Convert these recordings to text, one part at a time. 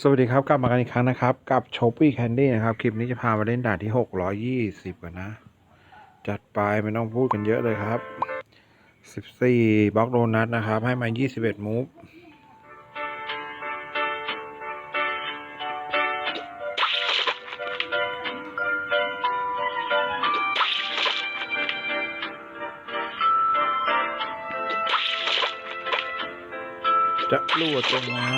สวัสดีครับ กลับมากันอีกครั้งนะครับ กับโชปี้แคนดี้นะครับ คลิปนี้จะพามาเล่นด่านที่ 620กันนะ จัดไปไม่ต้องพูดกันเยอะเลยครับ 14บล็อกโดนัทนะครับ ให้มา 21 มูฟจะรั่วตรงมา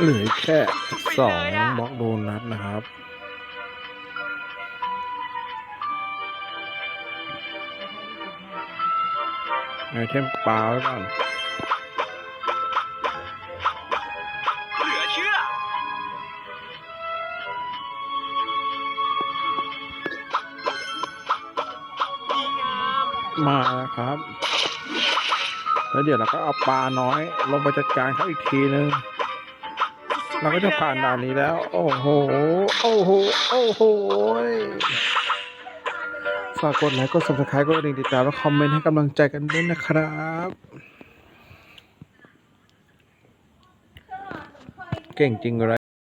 เหลือแค่สองบล็อกโดนัทนะครับ ไอเทมปลาไว้ก่อนเหลือเชื่อ ดีงามมาแล้วครับ แล้วเดี๋ยวเราก็เอาปลาน้อยลงไปจัดการเขาอีกทีนึงสุดๆ เราก็จะผ่านด่านนี้แล้ว โอ้โห โอ้โห โอ้โหฝากกดไลค์กด subscribe กดกระดิ่งติดตามและคอมเมนต์ให้กำลังใจกันด้วยนะครับ เก่งจริงเลย